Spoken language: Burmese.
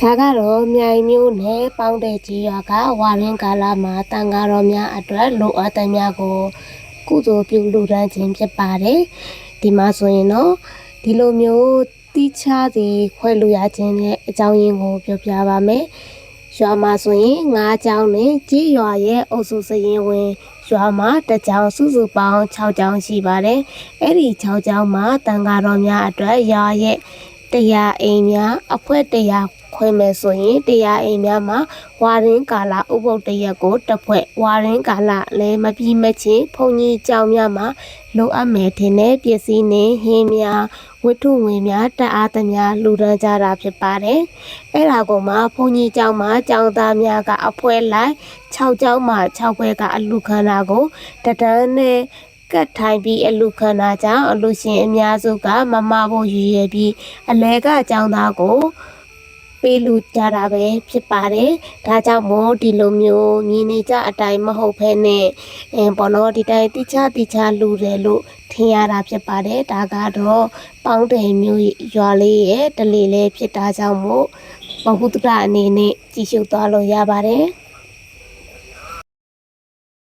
ဒါကတော့မြိုင်မျိုးနဲ့ပေါင်းတဲ့ကြီးရွာကဝါရင်းကာလမှာတန်ဃာတော်များအတွက်လိုအပ်တဲ့များကိုကုသိုလ်ပြုလူဒန်းခြင်းဖြစ်ပါတယ်ဒီမှာဆိုရင်တော့ဒီလိုမျိုးတိချစီခွဲလူရခြင်းရဲ့အကြောင်းရင်းကိုပြောပြပါမယ်ရွာမှာဆိုရင်၅ကျောင်းနဲ့ကြီးရွာရဲ့အုပ်စုစရင်ဝင်ရွာမှာတစ်ကျောင်းစုစုပေါင်း6ကျောင်းရှိပါတယ်အဲ့ဒီ6ကျောင်းမှာတန်ဃာတော်များအတွက်ရွာရဲ့ တရားအိမ်များအဖွဲတရားခွဲမယ်ဆိုရင်တရားအိမ်များမှာဝါရင်းကာလဥပုပ်တရက်ကိုတစ်ဖွဲ့ဝါရင်းကာလလည်းမပြီးမချင်းဘုံကြီးကြောင်များမှာလိုအပ်မယ်ထင်တဲ့ပစ္စည်းနဲ့ဟင်းများဝတ္ထုငွေများတက်အားသမျှလူဒန်းကြတာဖြစ်ပါတယ်။အဲ့ဒါကိုမှဘုံကြီးကြောင်မှာကြောင်သားများကအဖွဲလိုက်6ကြောင်မှာ6ဘွဲကအလူခန္ဓာကိုတဒန်းနဲ့ ကတ်ထိုင်ပြီးအလူခန္ဓာကြောင့်အလူရှင်အများစုကမမဖို့ရည်ရည်ပြီးအလဲကအကြောင်းသားကိုပေးလူကြတာပဲဖြစ်ပါတယ်။ဒါကြောင့်မို့ဒီလိုမျိုးညီနေကြအတိုင်းမဟုတ်ဘဲနဲ့အင်းဘောနော်ဒီတိုင်းတိချတိချလူတယ်လို့ထင်ရတာဖြစ်ပါတယ်။ဒါကတော့ပေါင်းတယ်မျိုးရွာလေးရဲ့တလီလေးဖြစ်တာကြောင့်မို့ဘဟုတ္တရအနေနဲ့ကြည့်ရှုသွားလို့ရပါတယ်။